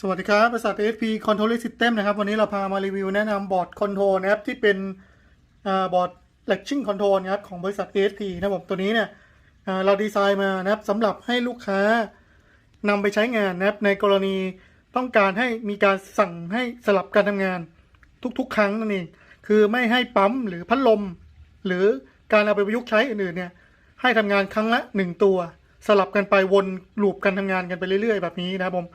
สวัสดีครับบริษัท ASP Control System นะครับ วันนี้เราพามารีวิวแนะนำบอร์ดคอนโทรลนะครับ ที่เป็นอบอร์ด Latching Control นะครับ ของบริษัท ASP นะครับผมตัวนี้เนี่ยเราดีไซน์มานะครับสำหรับให้ลูกค้านำไปใช้งานนะครับ ในกรณีต้องการให้มีการสั่งให้สลับการทำงานทุกๆ ครั้งนั่นเองคือไม่ให้ปั๊มหรือพัดลม หรือการเอาไปประยุกต์ใช้อื่นๆเนี่ยให้ทำงานครั้งละหนึ่งตัว สลับกันไปวนลูปการทำงานกันไปเรื่อย ๆ แบบนี้นะครับผม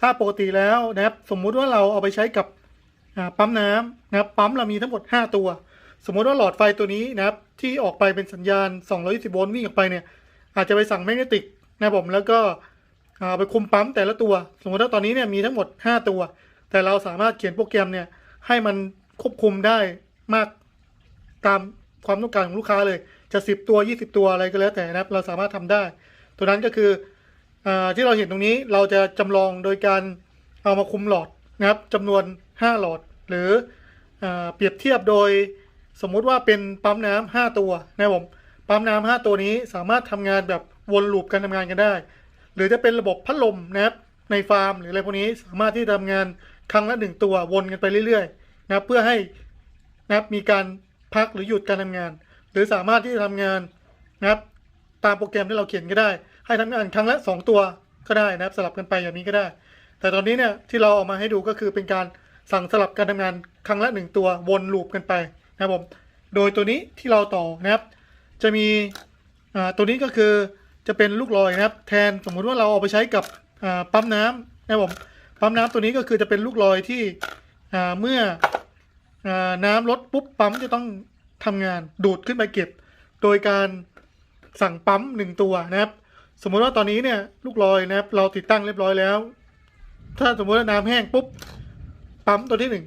ถ้าปกติแล้วนะครับสมมุติว่าเราเอาไปใช้กับปั๊มน้ำนะครับปั๊มเรามีทั้งหมด 5 ตัว สมมุติว่าหลอดไฟตัวนี้นะครับที่ออกไปเป็นสัญญาณ 220 โวลต์วิ่งออกไปเนี่ยอาจจะไปสั่งแมกเนติกนะครับผมแล้วก็ไปคุมปั๊มแต่ละตัว สมมติว่าตอนนี้เนี่ยมีทั้งหมด 5 ตัว แต่เราสามารถเขียนโปรแกรมเนี่ยให้มันควบคุมได้มากตามความต้องการของลูกค้าเลยจะ 10 ตัว 20 ตัวอะไรก็แล้วแต่นะครับเราสามารถทำได้ ตัวนั้นก็คือ ที่เราเห็นตรงนี้เราจะจำลองโดยการเอามาคุมหลอดนะครับจำนวน 5 หลอด หรืออเปรียบเทียบโดยสมมุติว่าเป็นปั๊มน้ำ5ตัวนะครับผมปั๊มน้ำ5ตัวนี้สามารถทำงานแบบวนลูปการทำงานกันได้ หรือจะเป็นระบบพัดลมนะครับในฟาร์ม หรืออะไรพวกนี้สามารถที่จะทำงานครั้งละหนึ่งตัววนกันไปเรื่อยๆนะครับเพื่อให้นะครับมีการพักหรือหยุดการทำงาน หรือสามารถที่จะทำงานนะครับตามโปรแกรมที่เราเขียนก็ได้ ให้ทำงานครั้งละ 2 ตัวก็ได้นะครับ สลับกันไปอย่างนี้ก็ได้ แต่ตอนนี้เนี่ยที่เราเออกมาให้ดูก็คือเป็นการสั่งสลับการทำงานครั้งละ 1 ตัววนลูปกันไปนะครับผมโดยตัวนี้ที่เราต่อนะครับ จะมีตัวนี้ก็คือจะเป็นลูกลอยนะครับ แทนสมมุติว่าเราเอาไปใช้กับปั๊มน้ำนะครับผมปั๊มน้ำตัวนี้ก็คือจะเป็นลูกลอยที่เมื่ออน้ำลดปุ๊บปั๊มจะต้องทำงานดูดขึ้นไปเก็บ โดยการสั่งปั๊มหนึ่งตัวนะครับ สมมุติว่าตอนนี้เนี่ยลูกลอยนะครับ เราติดตั้งเรียบร้อยแล้ว ถ้าสมมติว่าน้ำแห้งปุ๊บปั๊มตัวที่หนึ่ง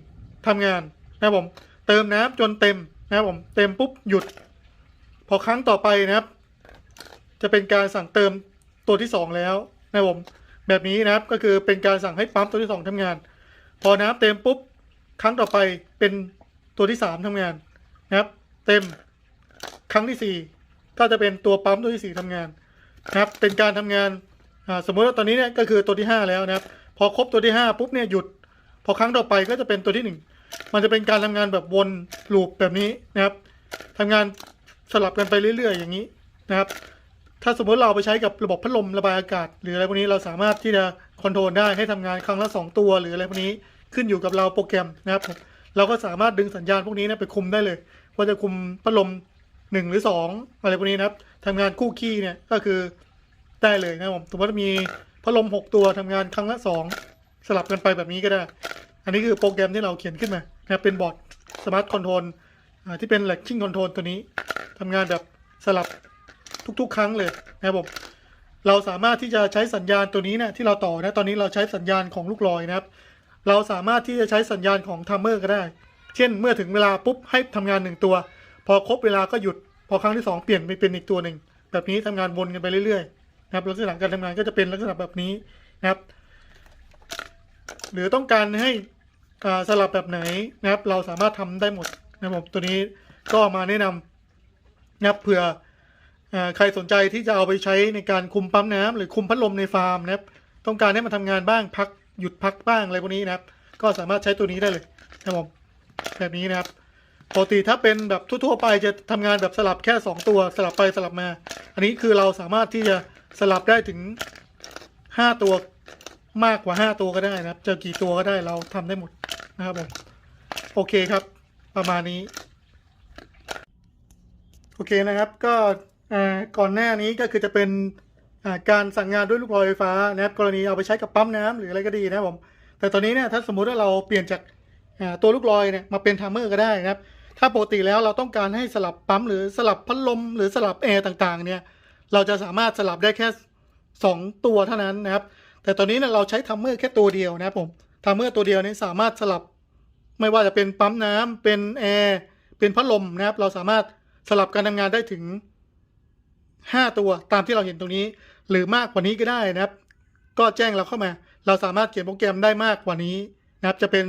ทำงานนะครับผม เติมน้ำจนเต็มนะครับผมเต็มปุ๊บหยุด พอครั้งต่อไปนะครับ จะเป็นการสั่งเติมตัวที่สองแล้วนะครับผมแบบนี้นะครับก็คือเป็นการสั่งให้ปั๊มตัวที่สองทำงาน พอน้ำเต็มปุ๊บครั้งต่อไปเป็นตัวที่สามทำงานนะครับ เต็มครั้งที่สี่ก็จะเป็นตัวปั๊มตัวที่สี่ทำงาน นะครับเป็นการทำงานสมมติว่าตอนนี้เนี่ยก็คือตัวที่ห้าแล้วนะครับ พอครบตัวที่ห้าปุ๊บเนี่ยหยุด พอครั้งต่อไปก็จะเป็นตัวที่หนึ่งมันจะเป็นการทำงานแบบวนลูปแบบนี้นะครับทำงานสลับกันไปเรื่อย ๆ อย่างนี้นะครับ ถ้าสมมติเราไปใช้กับระบบพัดลมระบายอากาศ หรืออะไรพวกนี้เราสามารถที่จะคอนโทรลได้ให้ทำงานครั้งละสองตัว หรืออะไรพวกนี้ขึ้นอยู่กับเราโปรแกรมนะครับ เราก็สามารถดึงสัญญาณพวกนี้นะไปคุมได้เลยว่าจะคุมพัดลม หนึ่งหรือสองอะไรพวกนี้นะครับทำงานคู่ขี้เนี่ยก็คือได้เลยนะครับผมสมมติมีพัดลมหกตัวทำงานครั้งละสองสลับกันไปแบบนี้ก็ได้ อันนี้คือโปรแกรมที่เราเขียนขึ้นมานะเป็นบอร์ดสมาร์ทคอนโทรลที่เป็น latching control ตัวนี้ทำงานแบบสลับทุกๆ ครั้งเลยนะครับผมเราสามารถที่จะใช้สัญญาณตัวนี้เนี่ยที่เราต่อนะตอนนี้เราใช้สัญญาณของลูกลอยนะครับ เราสามารถที่จะใช้สัญญาณของทัมเมอร์ก็ได้ เช่นเมื่อถึงเวลาปุ๊บให้ทำงานหนึ่งตัว พอครบเวลาก็หยุด พอครั้งที่สองเปลี่ยนไปเป็นอีกตัวหนึ่งแบบนี้ทำงานวนกันไปเรื่อยๆนะครับลักษณะการทำงานก็จะเป็นลักษณะแบบนี้นะครับ หรือต้องการให้อ่าสลับแบบไหนนะครับ เราสามารถทำได้หมดนะครับผมตัวนี้ก็มาแนะนำนะครับเผื่อใครสนใจที่จะเอาไปใช้ในการคุมปั๊มน้ำหรือคุมพัดลมในฟาร์มนะครับ ต้องการให้มันทำงานบ้างพักหยุดพักบ้างอะไรพวกนี้นะครับ ก็สามารถใช้ตัวนี้ได้เลยนะครับผมแบบนี้นะครับ ปกติถ้าเป็นแบบทั่วๆไปจะทำงานแบบสลับแค่ 2 ตัวสลับไปสลับมา อันนี้คือเราสามารถที่จะสลับได้ถึง 5 ตัวมากกว่า 5 ตัวก็ได้นะครับ จะกี่ตัวก็ได้เราทำได้หมดนะครับผมโอเคครับ ประมาณนี้ โอเคนะครับ ก็ก่อนหน้านี้ก็คือจะเป็นการสั่งงานด้วยลูกลอยไฟฟ้านะครับ กรณีเอาไปใช้กับปั๊มน้ำหรืออะไรก็ดีนะครับผมแต่ตอนนี้เนี่ยถ้าสมมุติว่าเราเปลี่ยนจาก ตัวลูกลอยเนี่ยมาเป็นไทม์เมอร์ก็ได้นะครับ ถ้าปกติแล้วเราต้องการให้สลับปั๊มหรือสลับพัดลมหรือสลับแอร์ต่างๆเนี่ยเราจะสามารถสลับได้แค่ 2 ตัวเท่านั้นนะครับ แต่ตอนนี้เนี่ยเราใช้ทัมเมอร์แค่ตัวเดียวนะครับผมทัมเมอร์ตัวเดียวนี้สามารถสลับไม่ว่าจะเป็นปั๊มน้ำเป็นแอร์เป็นพัดลมนะครับ เราสามารถสลับการทำงานได้ถึง 5 ตัวตามที่เราเห็นตรงนี้ หรือมากกว่านี้ก็ได้นะครับ ก็แจ้งเราเข้ามา เราสามารถเขียนโปรแกรมได้มากกว่านี้นะครับ จะเป็น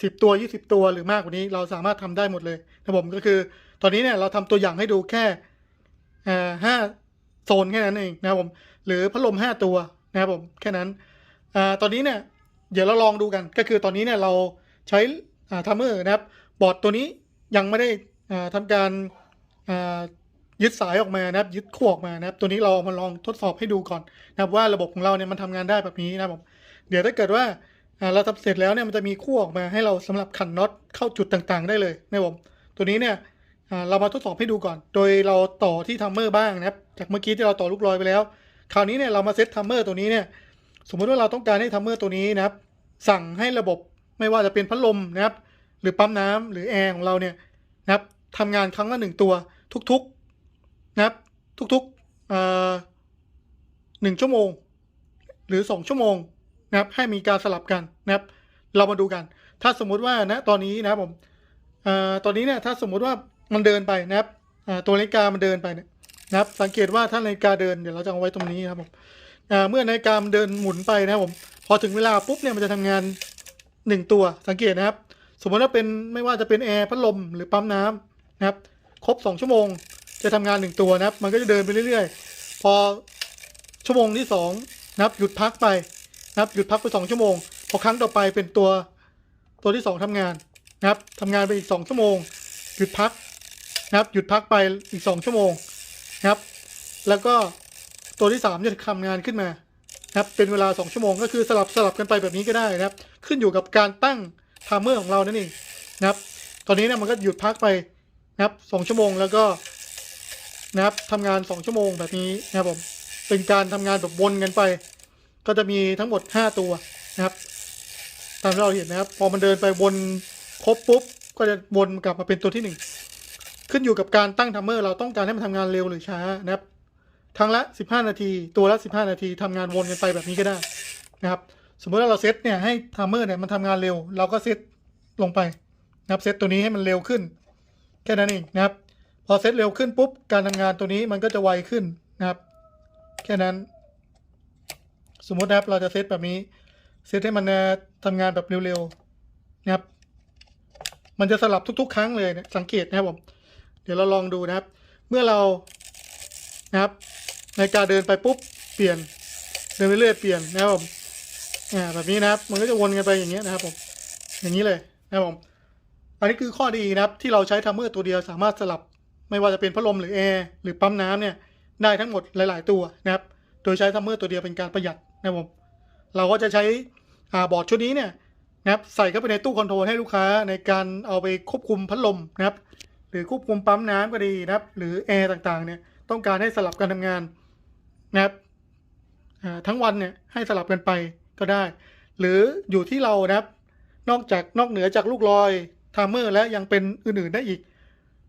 10ตัว20ตัวหรือมากกว่านี้เราสามารถทำได้หมดเลยนะผมก็คือ ตอนนี้เนี่ยเราทำตัวอย่างให้ดูแค่ห้าโซนแค่นั้นเองนะครับผมหรือพัดลม5ตัวนะครับผมแค่นั้นอตอนนี้เนี่ยเดี๋ยวเราลองดูกัน ก็คือตอนนี้เนี่ยเราใช้ทัมเมอร์นะครับบอร์ดตัวนี้ยังไม่ได้อ่าทำการยึดสายออกมานะครับยึดขั้วออกมานะครับ ตัวนี้เราเอามาลองทดสอบให้ดูก่อนนะครับว่าระบบของเราเนี่ยมันทำงานได้แบบนี้นะครับผมเดี๋ยวถ้าเกิดว่า เราทำเสร็จแล้วเนี่ยมันจะมีขั้วออกมาให้เราสำหรับขันน็อตเข้าจุดต่างๆ ได้เลยนะครับผมตัวนี้เนี่ยอ่าเรามาทดสอบให้ดูก่อน โดยเราต่อที่ทัมเมอร์บ้างนะครับ จากเมื่อกี้ที่เราต่อลูกลอยไปแล้ว คราวนี้เนี่ยเรามาเซตทัมเมอร์ตัวนี้เนี่ย สมมติว่าเราต้องการให้ทัมเมอร์ตัวนี้นะครับ สั่งให้ระบบไม่ว่าจะเป็นพัดลมนะครับ หรือปั๊มน้ำหรือแอร์ของเราเนี่ยนะครับทำงานครั้งละหนึ่งตัวทุกๆนะครับ ทุกๆอ่อหนึ่งชั่วโมง หรือสองชั่วโมง นะครับให้มีการสลับกันนะครับ เรามาดูกัน ถ้าสมมุติว่านะตอนนี้นะครับผมอ่อตอนนี้เนี่ยถ้าสมมุติว่ามันเดินไปนะครับอ่าตัวนาฬิกามันเดินไปเนี่ยนะครับ สังเกตว่าถ้านาฬิกาเดินเดี๋ยวเราจะเอาไว้ตรงนี้ครับผมอ่าเมื่อนาฬิกามันเดินหมุนไปนะครับผมพอถึงเวลาปุ๊บเนี่ยมันจะทำงานหนึ่งตัวสังเกตนะครับ สมมติว่าเป็นไม่ว่าจะเป็นแอร์พัดลมหรือปั๊มน้ำนะครับครบสองชั่วโมงจะทำงานหนึ่งตัวนะครับ มันก็จะเดินไปเรื่อย ๆ พอชั่วโมงที่สองนะครับหยุดพักไป นะครับหยุดพักไปสองชั่วโมง พอครั้งต่อไปเป็นตัวตัวที่สองทำงานนะครับทำงานไปอีกสองชั่วโมง หยุดพักนะครับหยุดพักไปอีกสองชั่วโมงนะครับ แล้วก็ตัวที่3จะทำงานขึ้นมานะครับเป็นเวลา 2 ชั่วโมงก็คือสลับสลับกันไปแบบนี้ก็ได้นะครับ ขึ้นอยู่กับการตั้งไทม์เมอร์ของเรานั่นเองนะครับ ตอนนี้เนี่ยมันก็หยุดพักไปนะครับ2ชั่วโมงแล้วก็นะครับทำงาน 2 ชั่วโมงแบบนี้นะครับผมเป็นการทำงานแบบวนกันไป ก็จะมีทั้งหมด 5 ตัวนะครับ ตามที่เราเห็นนะครับ พอมันเดินไปวนครบปุ๊บ ก็จะวนกลับมาเป็นตัวที่หนึ่งขึ้นอยู่กับการตั้งไทม์เมอร์ เราต้องการให้มันทำงานเร็วหรือช้านะครับครั้งละ 15 นาที ตัวละ 15 นาทีทำงานวนกันไปแบบนี้ก็ได้นะครับ สมมติว่าเราเซตเนี่ยให้ไทม์เมอร์เนี่ยมันทำงานเร็ว เราก็เซตลงไปนะครับเซตตัวนี้ให้มันเร็วขึ้น แค่นั้นเองนะครับ พอเซตเร็วขึ้นปุ๊บ การทำงานตัวนี้มันก็จะไวขึ้นนะครับ แค่นั้น สมมตินะครับเราจะเซตแบบนี้เซตให้มันทำงานแบบเร็วๆนะครับ มันจะสลับทุก ๆ ครั้งเลยนะสังเกตนะครับผม เดี๋ยวเราลองดูนะครับ เมื่อเรานะครับ ในการเดินไปปุ๊บเปลี่ยนเดินไปเรื่อยเปลี่ยนนะครับผมอ่าแบบนี้นะครับ มันก็จะวนกันไปอย่างเงี้ยนะครับผม อย่างนี้เลยนะครับผมอันนี้คือข้อดีนะครับ ที่เราใช้ทัมเมอร์ตัวเดียวสามารถสลับไม่ว่าจะเป็นพัดลมหรือแอร์หรือปั๊มน้ำเนี่ยได้ทั้งหมดหลาย ๆ ตัวนะครับ โดยใช้ทัมเมอร์ตัวเดียวเป็นการประหยัด นะครับผมเราก็จะใช้อบอร์ดชุดนี้เนี่ยนะครับใส่เข้าไปในตู้คอนโทรลให้ลูกค้าในการเอาไปควบคุมพัดลมนะครับ หรือควบคุมปั๊มน้ำก็ดีนะครับ หรือแอร์ต่างๆเนี่ยต้องการให้สลับการทำงานนะครับทั้งวันเนี่ยให้สลับกันไปก็ได้ หรืออยู่ที่เรานะครับ นอกจากนอกเหนือจากลูกลอยไทม์เมอร์และยังเป็นอื่นๆได้อีก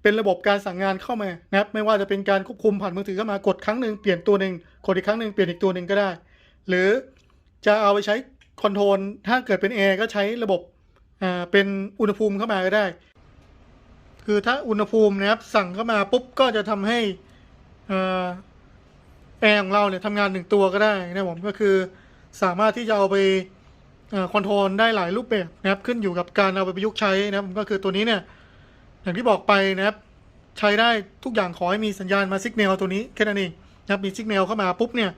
เป็นระบบการสั่งงานเข้ามานะครับ ไม่ว่าจะเป็นการควบคุมผ่านมือถือเข้ามากดครั้งหนึ่งเปลี่ยนตัวหนึ่งกดอีกครั้งหนึ่งเปลี่ยนอีกตัวหนึ่งก็ได้ หรือจะเอาไปใช้คอนโทรลถ้าเกิดเป็นแอร์ก็ใช้ระบบอ่าเป็นอุณหภูมิเข้ามาก็ได้ คือถ้าอุณหภูมินะครับสั่งเข้ามาปุ๊บก็จะทำให้อ่อแอร์ของเราเนี่ยทำงานหนึ่งตัวก็ได้นะผมก็คือสามารถที่จะเอาไปคอนโทรลได้หลายรูปแบบนะครับขึ้นอยู่กับการเอาไปประยุกต์ใช้นะครับก็คือตัวนี้เนี่ยอย่างที่บอกไปนะครับใช้ได้ทุกอย่างขอให้มีสัญญาณมาสิกเนลตัวนี้แค่นั้นเองนะครับมีสิกเนลเข้ามาปุ๊บเนี่ย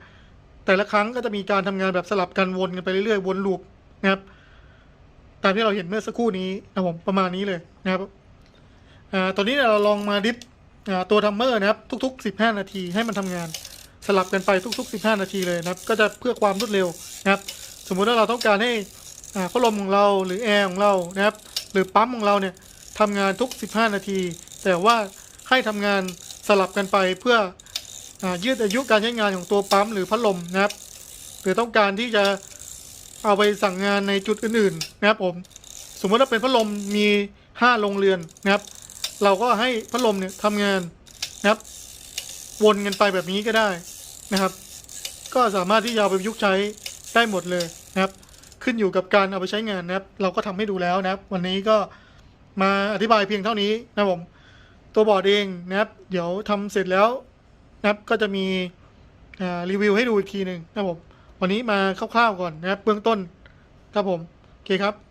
แต่ละครั้งก็จะมีการทำงานแบบสลับกันวนกันไปเรื่อยๆวนลูปนะครับตามที่เราเห็นเมื่อสักครู่นี้นะครับผมประมาณนี้เลยนะครับอตอนนี้เราลองมาดิฟตัวทัมเมอร์นะครับ ทุก ๆ 15 นาทีให้มันทำงานสลับกันไปทุก ๆ 15 นาทีเลยนะครับ ก็จะเพื่อความรวดเร็วนะครับ สมมุติว่าเราต้องการให้พัดลมของเราหรือแอร์ของเรานะครับ หรือปั๊มของเราเนี่ยทำงานทุก 15 นาที แต่ว่าให้ทำงานสลับกันไปเพื่อ ยืดอายุการใช้งานของตัวปั๊มหรือพัดลมนะครับหรือต้องการที่จะเอาไปสั่งงานในจุดอื่นๆนะครับผมสมมติว่าเป็นพัดลมมี5โรงเรือนนะครับ เราก็ให้พัดลมเนี่ยทำงานนะครับ วนกันไปแบบนี้ก็ได้นะครับ ก็สามารถที่จะเอาไปประยุกต์ใช้ได้หมดเลยนะครับ ขึ้นอยู่กับการเอาไปใช้งานนะครับ เราก็ทำให้ดูแล้วนะครับ วันนี้ก็มาอธิบายเพียงเท่านี้นะครับผมตัวบอร์ดเองนะครับ เดี๋ยวทำเสร็จแล้ว นะครับก็จะมีรีวิวให้ดูอีกทีหนึ่งนะครับผมวันนี้มาคร่าวๆก่อนนะครับเบื้องต้นครับผมโอเคครับ